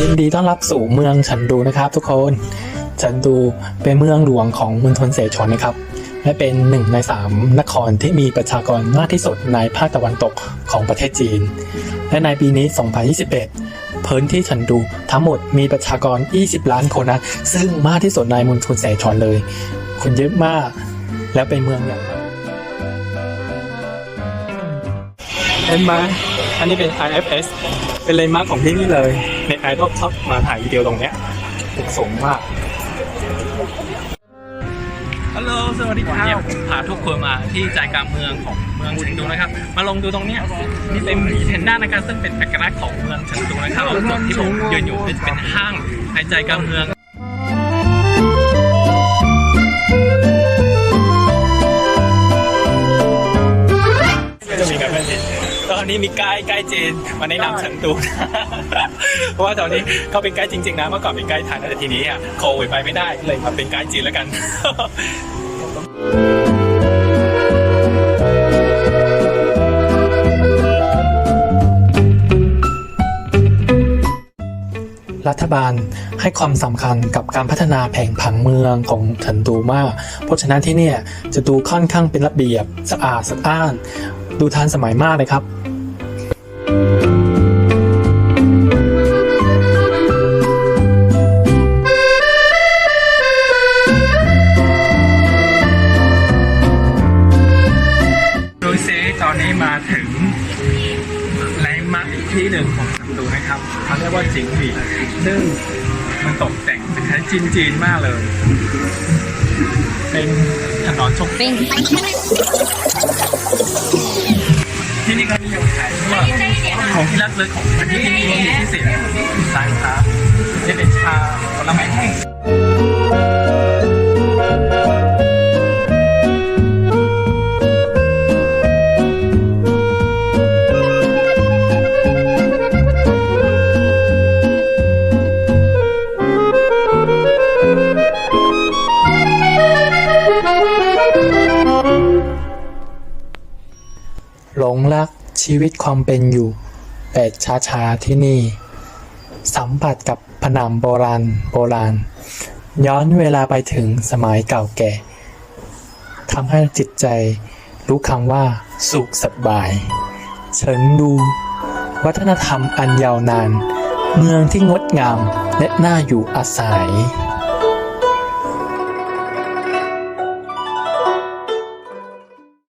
ยินดีต้อนรับสู่เมืองฉันดูนะครับทุกคน ฉันดูเป็นเมืองหลวงของมณฑลเสฉวนนะครับ และเป็นหนึ่งในสามนครที่มีประชากรมากที่สุดในภาคตะวันตกของประเทศจีน และในปีนี้ 2021 พื้นที่ฉันดูทั้งหมดมีประชากร 20 ล้านคนนะ ซึ่งมากที่สุดในมณฑลเสฉวนเลย คนเยอะมาก แล้วเป็นเมืองใหญ่าก เห็นไหมอันนี้เป็น IFS เป็นเลนด์มาร์คของที่นี่เลยในไอดอลชอบมาถ่ายวิดีโอตรงเนี้ยถูกสูงมากฮัลโหลสวัสดีครับผมพาทุกคนมาที่ใจกลางเมืองของเมืองเฉิงตูนะครับ มาลงดูตรงเนี้ยนี่เป็นหมีแพนด้านะครับซึ่งเป็นเอกลักษณ์ของเมืองเฉิงตูนะครับส่วนที่ผมยืนอยู่นี่จะเป็นห้างในใจกลางเมือง ตอนนี้มีไกด์ไกด์จีนมาแนะนำฉันตูนะเพราะว่าตอนนี้เขาเป็นไกด์จริงๆนะเมื่อก่อนเป็นไกด์ไทยแต่ทีนี้อะโควิดไปไม่ได้เลยมาเป็นไกด์จีนแล้วกัน รัฐบาลให้ความสำคัญกับการพัฒนาแผงผังเมืองของเฉินตูมาก เพราะฉะนั้นที่เนี่ยจะดูค่อนข้างเป็นระเบียบสะอาดสะอ้าน ดูทันสมัยมากเลยครับ ที่หนึ่งของสันตูนะครับเขาเรียกว่าจิงหลีซึ่งมันตกแต่งเป็นคล้ายจีนๆมากเลย เป็นถนนชกปิ้งที่นี่ก็นิยมขายพวกของที่รักเลึกของประเทศที่นี่มีที่เศษร้านค้าจะเป็นชาผลไม้แห้ง หลงรักชีวิตความเป็นอยู่แบบช้าๆที่นี่ สัมผัสกับผนังโบราณโบราณ ย้อนเวลาไปถึงสมัยเก่าแก่ทำให้จิตใจรู้คำว่าสุขสบายเฉิงดู วัฒนธรรมอันยาวนาน เมืองที่งดงามและน่าอยู่อาศัย